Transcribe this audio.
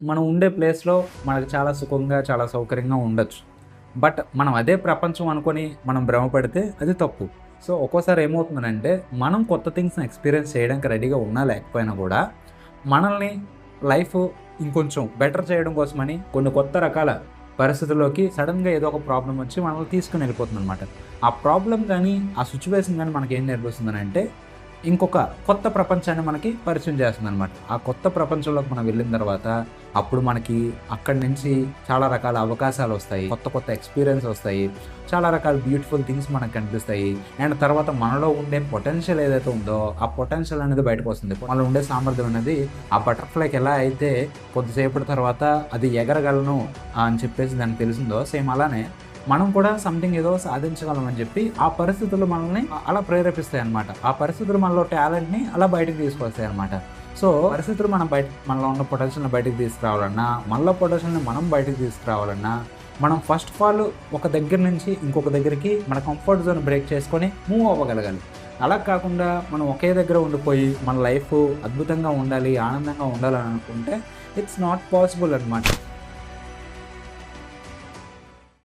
మనం ఉండే ప్లేస్లో మనకు చాలా సుఖంగా చాలా సౌకర్యంగా ఉండొచ్చు. బట్ మనం అదే ప్రపంచం అనుకొని మనం భ్రమపడితే అది తప్పు. సో ఒక్కోసారి ఏమవుతుందంటే మనం కొత్త థింగ్స్ని ఎక్స్పీరియన్స్ చేయడానికి రెడీగా ఉన్నా లేకపోయినా కూడా మనల్ని లైఫ్ ఇంకొంచెం బెటర్ చేయడం కోసమని కొన్ని కొత్త రకాల పరిస్థితుల్లోకి సడన్గా ఏదో ఒక ప్రాబ్లం వచ్చి మనల్ని తీసుకుని వెళ్ళిపోతుంది అనమాట ఆ ప్రాబ్లం కానీ ఆ సిచ్యువేషన్ కానీ మనకి ఏం నేర్పిస్తుందని అంటే ఇంకొక కొత్త ప్రపంచాన్ని మనకి పరిచయం చేస్తుంది అనమాట ఆ కొత్త ప్రపంచంలోకి మనం వెళ్ళిన తర్వాత అప్పుడు మనకి అక్కడి నుంచి చాలా రకాల అవకాశాలు వస్తాయి. కొత్త కొత్త ఎక్స్పీరియన్స్ వస్తాయి. చాలా రకాల బ్యూటిఫుల్ థింగ్స్ మనకు కనిపిస్తాయి. అండ్ తర్వాత మనలో ఉండే పొటెన్షియల్ ఏదైతే ఉందో ఆ పొటెన్షియల్ అనేది బయటకు వస్తుంది. మనలో ఉండే సామర్థ్యం అనేది ఆ బటర్ఫ్లైకి ఎలా అయితే కొద్దిసేపటి తర్వాత అది ఎగరగలను అని చెప్పేసి దానికి తెలిసిందో సేమ్ అలానే మనం కూడా సంథింగ్ ఏదో సాధించగలం అని చెప్పి ఆ పరిస్థితులు మనల్ని అలా ప్రేరేపిస్తాయి అనమాట ఆ పరిస్థితులు మనలో టాలెంట్ని అలా బయటకు తీసుకొస్తాయి అనమాట సో పరిస్థితులు మనం బయట మనలో ఉన్న పొటెన్షియల్ని బయటకు తీసుకురావాలన్నా మనలో పొటెన్షియల్ని మనం బయటకు తీసుకురావాలన్నా మనం ఫస్ట్ ఆఫ్ ఆల్ ఒక దగ్గర నుంచి ఇంకొక దగ్గరికి మన కంఫర్ట్ జోన్ బ్రేక్ చేసుకొని మూవ్ అవ్వగలగాలి. అలా కాకుండా మనం ఒకే దగ్గర ఉండిపోయి మన లైఫ్ అద్భుతంగా ఉండాలి ఆనందంగా ఉండాలని అనుకుంటే ఇట్స్ నాట్ పాసిబుల్ అనమాట